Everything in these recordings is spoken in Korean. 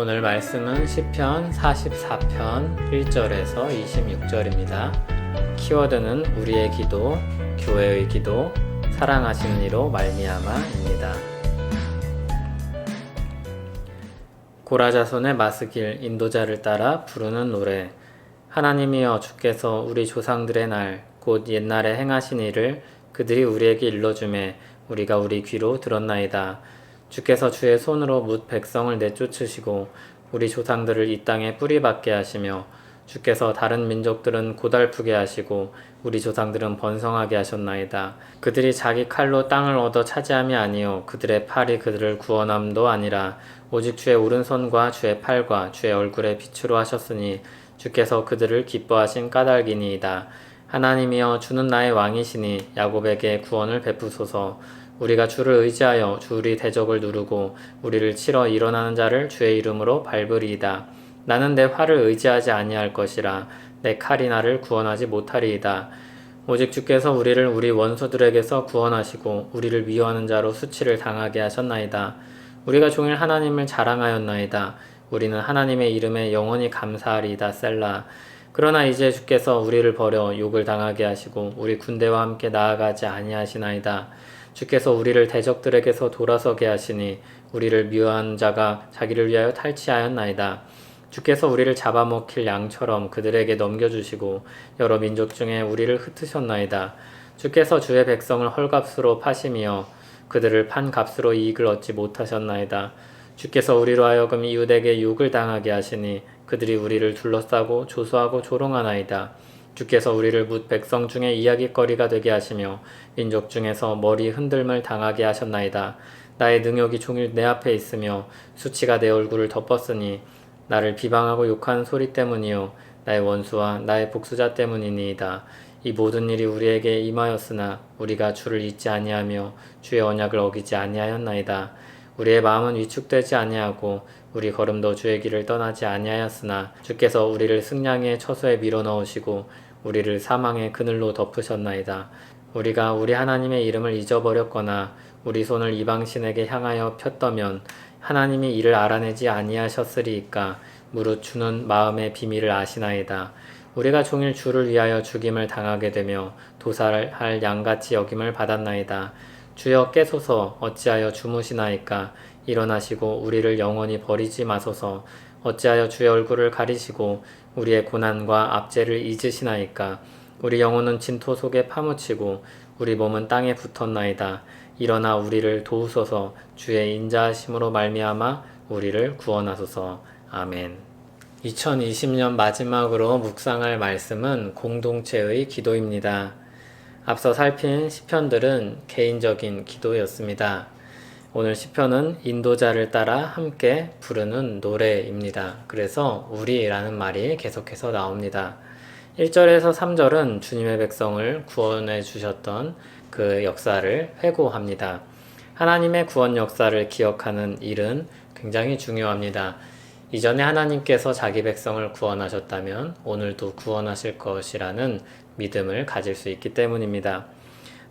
오늘 말씀은 시편 44편 1절에서 26절입니다. 키워드는 우리의 기도, 교회의 기도, 사랑하시는 이로 말미암아입니다. 고라자손의 마스길 인도자를 따라 부르는 노래 하나님이여 주께서 우리 조상들의 날 곧 옛날에 행하신 일을 그들이 우리에게 일러주매 우리가 우리 귀로 들었나이다. 주께서 주의 손으로 뭇 백성을 내쫓으시고 우리 조상들을 이 땅에 뿌리박게 하시며 주께서 다른 민족들은 고달프게 하시고 우리 조상들은 번성하게 하셨나이다. 그들이 자기 칼로 땅을 얻어 차지함이 아니요 그들의 팔이 그들을 구원함도 아니라 오직 주의 오른손과 주의 팔과 주의 얼굴에 빛으로 하셨으니 주께서 그들을 기뻐하신 까닭이니이다. 하나님이여 주는 나의 왕이시니 야곱에게 구원을 베푸소서. 우리가 주를 의지하여 주의 대적을 누르고 우리를 치러 일어나는 자를 주의 이름으로 밟으리이다. 나는 내 활을 의지하지 아니할 것이라 내 칼이 나를 구원하지 못하리이다. 오직 주께서 우리를 우리 원수들에게서 구원하시고 우리를 미워하는 자로 수치를 당하게 하셨나이다. 우리가 종일 하나님을 자랑하였나이다. 우리는 하나님의 이름에 영원히 감사하리이다. 셀라. 그러나 이제 주께서 우리를 버려 욕을 당하게 하시고 우리 군대와 함께 나아가지 아니하시나이다. 주께서 우리를 대적들에게서 돌아서게 하시니 우리를 미워한 자가 자기를 위하여 탈취하였나이다. 주께서 우리를 잡아먹힐 양처럼 그들에게 넘겨주시고 여러 민족 중에 우리를 흩으셨나이다. 주께서 주의 백성을 헐값으로 파심이여 그들을 판 값으로 이익을 얻지 못하셨나이다. 주께서 우리로 하여금 이웃에게 욕을 당하게 하시니 그들이 우리를 둘러싸고 조소하고 조롱하나이다. 주께서 우리를 묻 백성 중에 이야기거리가 되게 하시며 민족 중에서 머리 흔들물 당하게 하셨나이다. 나의 능욕이 종일 내 앞에 있으며 수치가 내 얼굴을 덮었으니 나를 비방하고 욕한 소리 때문이요 나의 원수와 나의 복수자 때문이니이다. 이 모든 일이 우리에게 임하였으나 우리가 주를 잊지 아니하며 주의 언약을 어기지 아니하였나이다. 우리의 마음은 위축되지 아니하고 우리 걸음도 주의 길을 떠나지 아니하였으나 주께서 우리를 승량의 처소에 밀어 넣으시고 우리를 사망의 그늘로 덮으셨나이다. 우리가 우리 하나님의 이름을 잊어버렸거나 우리 손을 이방신에게 향하여 폈더면 하나님이 이를 알아내지 아니하셨으리이까 무릇 주는 마음의 비밀을 아시나이다. 우리가 종일 주를 위하여 죽임을 당하게 되며 도살할 양같이 여김을 받았나이다. 주여 깨소서 어찌하여 주무시나이까 일어나시고 우리를 영원히 버리지 마소서. 어찌하여 주의 얼굴을 가리시고 우리의 고난과 압제를 잊으시나이까? 우리 영혼은 진토 속에 파묻히고 우리 몸은 땅에 붙었나이다. 일어나 우리를 도우소서. 주의 인자하심으로 말미암아 우리를 구원하소서. 아멘. 2020년 마지막으로 묵상할 말씀은 공동체의 기도입니다. 앞서 살핀 시편들은 개인적인 기도였습니다. 오늘 시편은 인도자를 따라 함께 부르는 노래입니다. 그래서 우리라는 말이 계속해서 나옵니다. 1절에서 3절은 주님의 백성을 구원해 주셨던 그 역사를 회고합니다. 하나님의 구원 역사를 기억하는 일은 굉장히 중요합니다. 이전에 하나님께서 자기 백성을 구원하셨다면 오늘도 구원하실 것이라는 믿음을 가질 수 있기 때문입니다.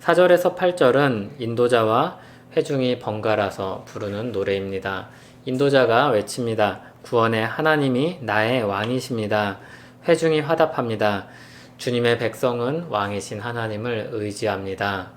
4절에서 8절은 인도자와 회중이 번갈아서 부르는 노래입니다. 인도자가 외칩니다. 구원의 하나님이 나의 왕이십니다. 회중이 화답합니다. 주님의 백성은 왕이신 하나님을 의지합니다.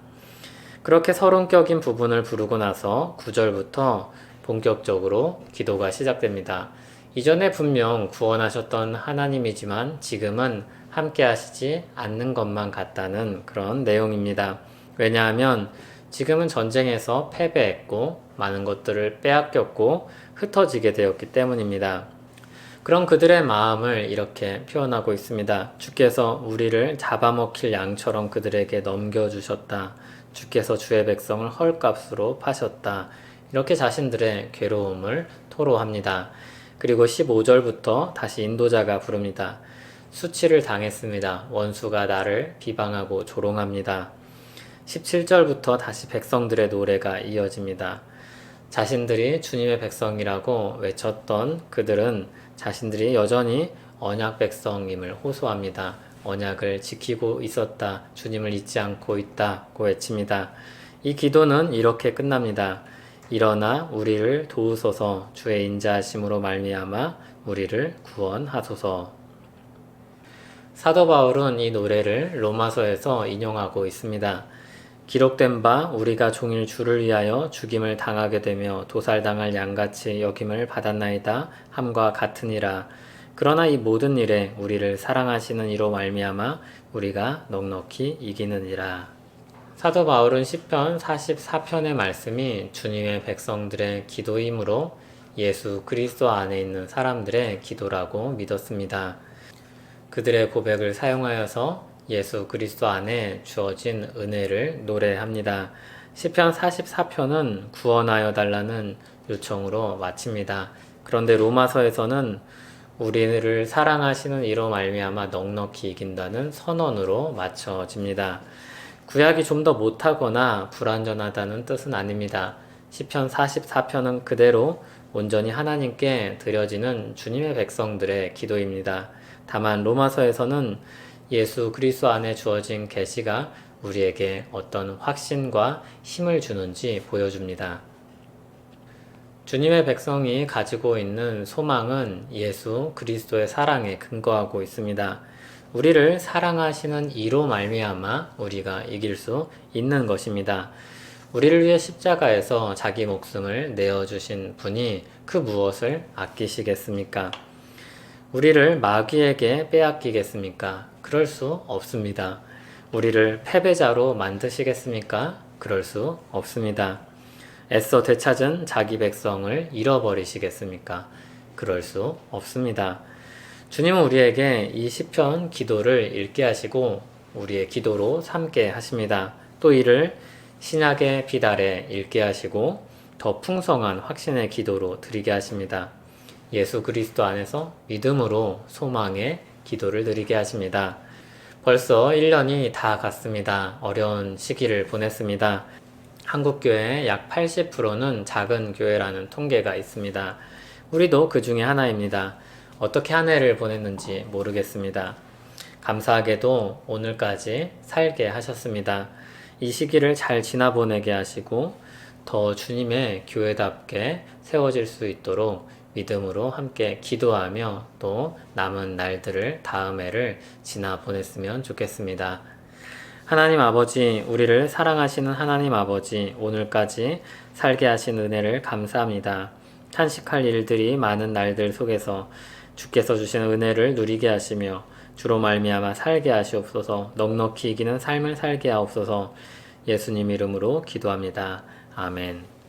그렇게 서론격인 부분을 부르고 나서 9절부터 본격적으로 기도가 시작됩니다. 이전에 분명 구원하셨던 하나님이지만 지금은 함께 하시지 않는 것만 같다는 그런 내용입니다. 왜냐하면 지금은 전쟁에서 패배했고 많은 것들을 빼앗겼고 흩어지게 되었기 때문입니다. 그런 그들의 마음을 이렇게 표현하고 있습니다. 주께서 우리를 잡아먹힐 양처럼 그들에게 넘겨주셨다. 주께서 주의 백성을 헐값으로 파셨다. 이렇게 자신들의 괴로움을 토로합니다. 그리고 15절부터 다시 인도자가 부릅니다. 수치를 당했습니다. 원수가 나를 비방하고 조롱합니다. 17절부터 다시 백성들의 노래가 이어집니다. 자신들이 주님의 백성이라고 외쳤던 그들은 자신들이 여전히 언약 백성임을 호소합니다. 언약을 지키고 있었다. 주님을 잊지 않고 있다고 외칩니다. 이 기도는 이렇게 끝납니다. 일어나 우리를 도우소서 주의 인자하심으로 말미암아 우리를 구원하소서. 사도 바울은 이 노래를 로마서에서 인용하고 있습니다. 기록된 바 우리가 종일 주를 위하여 죽임을 당하게 되며 도살당할 양같이 여김을 받았나이다 함과 같으니라. 그러나 이 모든 일에 우리를 사랑하시는 이로 말미암아 우리가 넉넉히 이기느니라. 사도 바울은 시편 44편의 말씀이 주님의 백성들의 기도이므로 예수 그리스도 안에 있는 사람들의 기도라고 믿었습니다. 그들의 고백을 사용하여서 예수 그리스도 안에 주어진 은혜를 노래합니다. 시편 44편은 구원하여 달라는 요청으로 마칩니다. 그런데 로마서에서는 우리를 사랑하시는 이로 말미암아 넉넉히 이긴다는 선언으로 맞춰집니다. 구약이 좀 더 못하거나 불완전하다는 뜻은 아닙니다. 시편 44편은 그대로 온전히 하나님께 드려지는 주님의 백성들의 기도입니다. 다만 로마서에서는 예수 그리스도 안에 주어진 계시가 우리에게 어떤 확신과 힘을 주는지 보여줍니다. 주님의 백성이 가지고 있는 소망은 예수 그리스도의 사랑에 근거하고 있습니다. 우리를 사랑하시는 이로 말미암아 우리가 이길 수 있는 것입니다. 우리를 위해 십자가에서 자기 목숨을 내어 주신 분이 그 무엇을 아끼시겠습니까? 우리를 마귀에게 빼앗기겠습니까? 그럴 수 없습니다. 우리를 패배자로 만드시겠습니까? 그럴 수 없습니다. 애써 되찾은 자기 백성을 잃어버리시겠습니까? 그럴 수 없습니다. 주님은 우리에게 이 시편 기도를 읽게 하시고 우리의 기도로 삼게 하십니다. 또 이를 신약의 비달에 읽게 하시고 더 풍성한 확신의 기도로 드리게 하십니다. 예수 그리스도 안에서 믿음으로 소망의 기도를 드리게 하십니다. 벌써 1년이 다 갔습니다. 어려운 시기를 보냈습니다. 한국교회의 약 80%는 작은 교회라는 통계가 있습니다. 우리도 그 중에 하나입니다. 어떻게 한 해를 보냈는지 모르겠습니다. 감사하게도 오늘까지 살게 하셨습니다. 이 시기를 잘 지나보내게 하시고 더 주님의 교회답게 세워질 수 있도록 믿음으로 함께 기도하며 또 남은 날들을 다음 해를 지나 보냈으면 좋겠습니다. 하나님 아버지, 우리를 사랑하시는 하나님 아버지, 오늘까지 살게 하신 은혜를 감사합니다. 탄식할 일들이 많은 날들 속에서 주께서 주신 은혜를 누리게 하시며 주로 말미암아 살게 하시옵소서 넉넉히 이기는 삶을 살게 하옵소서 예수님 이름으로 기도합니다. 아멘.